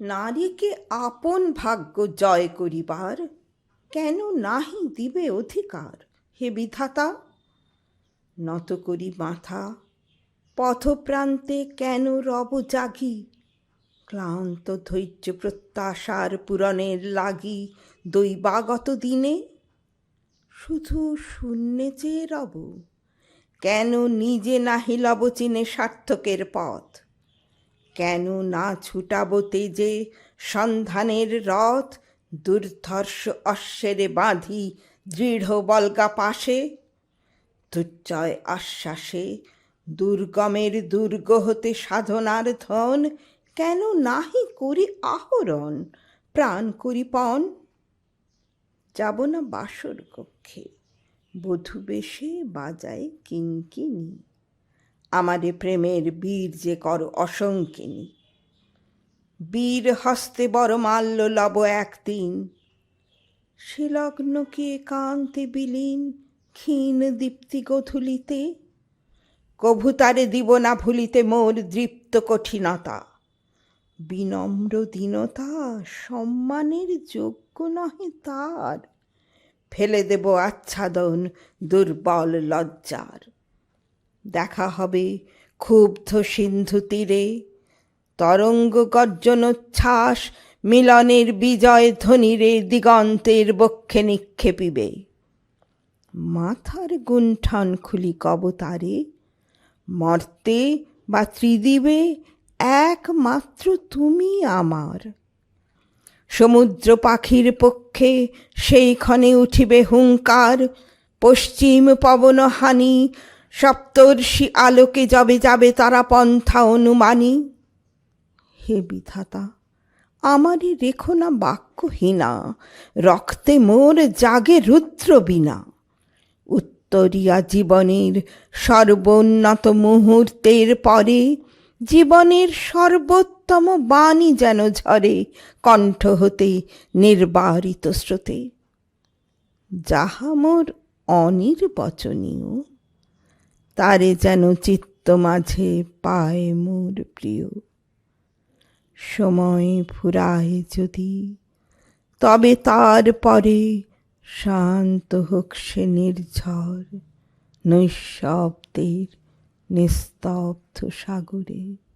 নারীকে আপন ভাগ্য জয় করিবার কেন নাহি দিবে অধিকার? হে বিধাতা, নত করি মাথা, পথপ্রান্তে কেন রব জাগি? ক্লান্ত ধৈর্য প্রত্যাশার পূরণের লাগি দৈবাগত দিনে? শুধু শূন্যে চেয়ে রব, কেন নিজে নাহি লব চিনে সার্থকের পথ? কেন না ছুটাব তেজে? সন্ধানের রথ দুর্ধর্ষ অশ্বেরে বাঁধি দৃঢ় বলগা পাশে। দুর্জয় আশ্বাসে, দুর্গমের দুর্গ হতে সাধনার ধন কেন নাহি করি আহরণ, প্রাণ করি পণ? যাব না বাসর কক্ষে, বধূ বেশে বাজায় কিঙ্কিনি আমারে প্রেমের বীর যে কর অসংকিনী। বীর হস্তে বড় মাল্য লব একদিন। সে লগ্নকে একান্তে বিলীন ক্ষীণ দীপ্তি গধুলিতে। কভু তারে দিব না ভুলিতে মোর দৃপ্ত কঠিনতা। বিনম্র দীনতা সম্মানের যোগ্য নহে তার। ফেলে দেব আচ্ছাদন দুর্বল লজ্জার। দেখা হবে ক্ষুব্ধ সিন্ধু তীরে। তরঙ্গ গর্জনোচ্ছ্বাস মিলনের বিজয় ধ্বনিরে দিগন্তের বক্ষে নিক্ষেপিবে। মাথার গুণ্ঠন খুলি কবতারে, মর্তে বা ত্রিদিবে একমাত্র তুমি আমার। সমুদ্র পাখির পক্ষে সেইক্ষণে উঠিবে হুঙ্কার, পশ্চিম পবন হানি সপ্তর্ষি আলোকে যবে যাবে তারা পন্থা অনুমানী। হে বিধাতা আমারই রেখো না বাক্যহীনা, রক্তে মোর জাগে রুদ্র বিনা উত্তরিয়া জীবনের সর্বোন্নত মুহূর্তের পরে, জীবনের সর্বোত্তম বাণী যেন ঝরে কণ্ঠ হতে নির্বারিত স্রোতে। যাহা মোর অনির্বচনীয়। তারে যেন চিত্ত মাঝে পায় মোর প্রিয়। সময় ফুরায় যদি, তবে তার পরে শান্ত হোক সে নির্ঝর, নৈশব্দের নিস্তব্ধ সাগরে।